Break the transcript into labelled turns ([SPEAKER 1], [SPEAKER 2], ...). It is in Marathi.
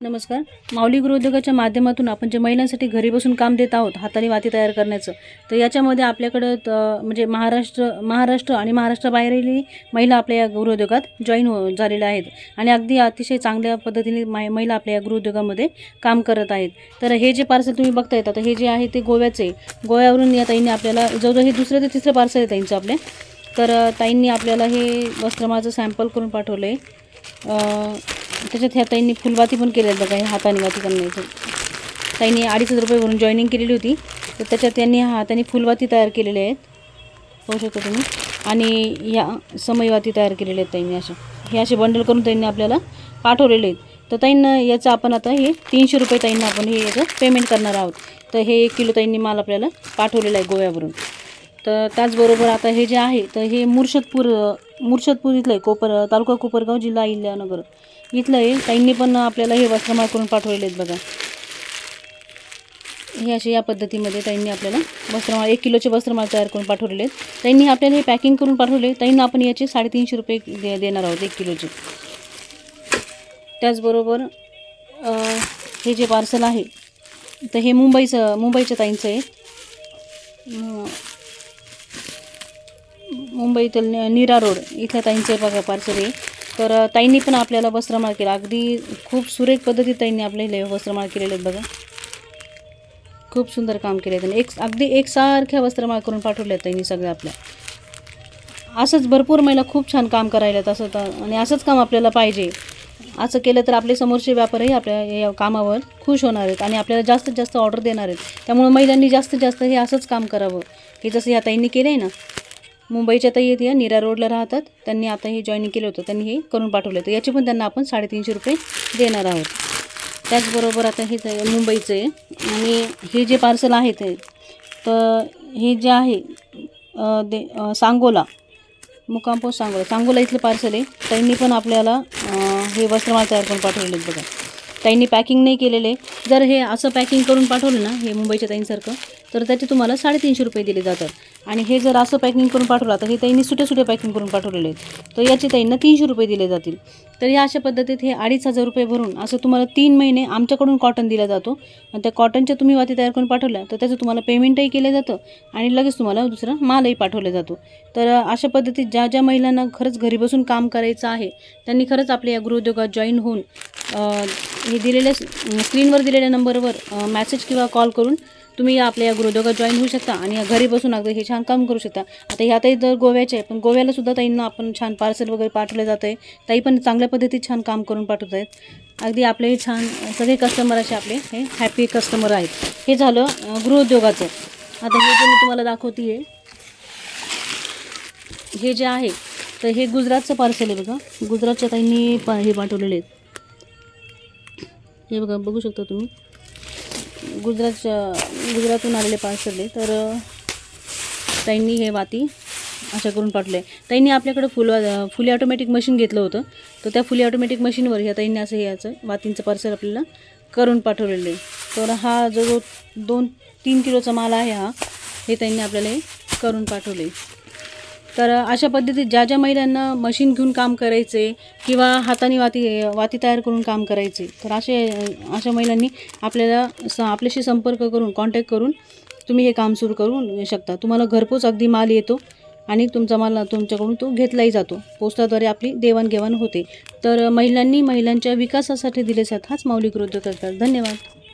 [SPEAKER 1] नमस्कार. माऊली गृहोद्योगाच्या माध्यमातून आपण जे महिलांसाठी घरी बसून काम देत आहोत हाताने वाती तयार करण्याचं तर याच्यामध्ये आपल्याकडं त म्हणजे महाराष्ट्र महाराष्ट्र आणि महाराष्ट्राबाहेरही महिला आपल्या या गृहोद्योगात जॉईन हो झालेल्या आहेत. आणि अगदी अतिशय चांगल्या पद्धतीने मा महिला आपल्या या गृहोद्योगामध्ये काम करत आहेत. तर हे जे पार्सल तुम्ही बघता येतात हे जे आहे ते गोव्याचे. गोव्यावरून या ताईंनी आपल्याला जवळजवळ हे दुसरं ते तिसरं पार्सल आहे ताईंचं आपल्या. तर ताईंनी आपल्याला हे वस्त्रमाचं सॅम्पल करून पाठवलं आहे त्याच्यात ह्या ताईंनी फुलवाती पण केलेलं बघा हे हाताने वाती करण्याचं ताईंनी अडीच हजार रुपये भरून जॉईनिंग केलेली होती. तर त्याच्यात त्यांनी हाताने फुलवाती तयार केलेले आहेत. पाहू शकता तुम्ही. आणि या समयवाती तयार केलेल्या आहेत ताईंनी अशा. हे असे बंडल करून त्यांनी आपल्याला पाठवलेले आहेत. तर ताईंना याचं आपण आता हे तीनशे रुपये ताईंना आपण हे याचं पेमेंट करणार आहोत. तर हे एक किलो ताईंनी माल आपल्याला पाठवलेला आहे गोव्यावरून. तर त्याचबरोबर आता हे जे आहे तर हे मुर्शदपूर मुर्शदपूर इथलं आहे कोपर तालुका कोपरगाव जिल्हा अहिल्यानगर. इथलं आहे. ताईंनी पण आपल्याला हे वस्त्रमाळ करून पाठवलेले आहेत बघा. हे असे या पद्धतीमध्ये ताईंनी आपल्याला वस्त्रमाळ एक किलोचे वस्त्रमाळ तयार करून पाठवलेले आहेत. ताईंनी आपल्याला हे पॅकिंग करून पाठवले. ताईंना आपण याचे साडेतीनशे रुपये दे देणार आहोत एक किलोचे. त्याचबरोबर हे जे पार्सल आहे तर हे मुंबईचं मुंबईच्या ताईंचं आहे. मुंबईतील नीरा रोड इथल्या ताईंचे बघा पार्सल आहे. तर ताईंनी पण आपल्याला वस्त्रमाळ केला. अगदी खूप सुरेख पद्धतीत ताईंनी आपल्याला वस्त्रमाळ केलेले आहेत बघा. खूप सुंदर काम केलं त्यांनी. एक अगदी एकसारख्या वस्त्रमाळ करून पाठवल्या आहेत त्यांनी सगळ्या आपल्या. असंच भरपूर महिला खूप छान काम करायला आहेत असं तर आणि असंच काम आपल्याला पाहिजे. असं केलं तर आपले समोरचे व्यापारही आपल्या या कामावर खुश होणार आहेत आणि आपल्याला जास्तीत जास्त ऑर्डर देणार आहेत. त्यामुळे महिलांनी जास्तीत जास्त हे असंच काम करावं. की जसं ह्या ताईंनी केलं आहे ना मुंबईच्या ताई या नीरा रोडला राहतात. त्यांनी आता हे जॉईनिंग केलं होतं. त्यांनी हे करून पाठवलं तर याचे पण त्यांना आपण साडेतीनशे रुपये देणार आहोत. त्याचबरोबर आता हे मुंबईचं आहे आणि हे जे पार्सल आहे ते तर हे जे आहे दे सांगोला मुकामपोस सांगोला. सांगोला इथलं पार्सल आहे. त्यांनी पण आपल्याला हे वस्त्रमाळ तयार करून पाठवलेले बघा. ताईंनी पॅकिंग नाही केलेले. जर हे असं पॅकिंग करून पाठवलं ना हे मुंबईच्या ताईंसारखं तर त्याचे तुम्हाला साडेतीनशे रुपये दिले जातात. आणि हे जर असं पॅकिंग करून पाठवलं तर हे ताईंनी सुटे सुटे पॅकिंग करून पाठवलेले आहेत. तर याचे ताईंना तीनशे रुपये दिले जातील. तर या अशा पद्धतीत हे अडीच हजार रुपये भरून असं तुम्हाला तीन महिने आमच्याकडून कॉटन दिला जातो. आणि त्या कॉटनच्या तुम्ही वाती तयार करून पाठवल्या तर त्याचं तुम्हाला पेमेंटही केलं जातं आणि लगेच तुम्हाला दुसरा मालही पाठवला जातो. तर अशा पद्धतीत ज्या ज्या महिलांना खरंच घरी बसून काम करायचं आहे त्यांनी खरंच आपल्या या गृहउद्योगात जॉईन होऊन हे दिलेल्या स्क्रीनवर दिलेल्या नंबरवर मॅसेज किंवा कॉल करून तुम्ही आपल्या या गृहोद्योगात जॉईन होऊ शकता आणि घरी बसून अगदी हे छान काम करू शकता. आता ह्या ताई जर गोव्याचे आहे पण गोव्याला सुद्धा ताईंना आपण छान पार्सल वगैरे पाठवलं जात आहे ताई पण चांगल्या पद्धतीत छान काम करून पाठवत आहेत अगदी आपले हे छान सगळे कस्टमर असे आपले हे हॅपी कस्टमर आहेत. हे झालं गृहउद्योगाचं आता हे जे मी तुम्हाला दाखवते आहे हे जे आहे तर हे गुजरातचं पार्सल आहे बघा. गुजरातच्या ताईंनी पा हे पाठवलेले आहेत. हे बघा बघू शकता तुम्ही. गुजरातच्या गुजरातून आलेले पार्सल आहे. तर त्यांनी ताईंनी हे वाती अशा करून पाठवले ताईंनी आपल्याकडं फुल फुली ऑटोमॅटिक मशीन घेतलं होतं. तर त्या फुली ऑटोमॅटिक मशीनवर ह्या ताईंनी असं हे याचं वातींचं पार्सल आपल्याला करून पाठवलेलं आहे. तर हा जो जो दोन तीन किलोचा माल आहे हा. हे त्यांनी आपल्याला हे करून पाठवले तर अशा पद्धतीत ज्या ज्या महिलांना मशीन घेऊन काम करायचे किंवा हाताने वाती वाती तयार करून काम करायचे तर असे अशा महिलांनी आपल्याला स आपल्याशी संपर्क करून कॉन्टॅक्ट करून तुम्ही हे काम सुरू करू शकता. तुम्हाला घरपोच अगदी माल येतो आणि तुमचा माल तुमच्याकडून तो घेतलाही जातो. पोस्टाद्वारे आपली देवाणघेवाण होते. तर महिलांनी महिलांच्या विकासासाठी दिले जात हाच माऊली गृहोद्योग करतात. धन्यवाद.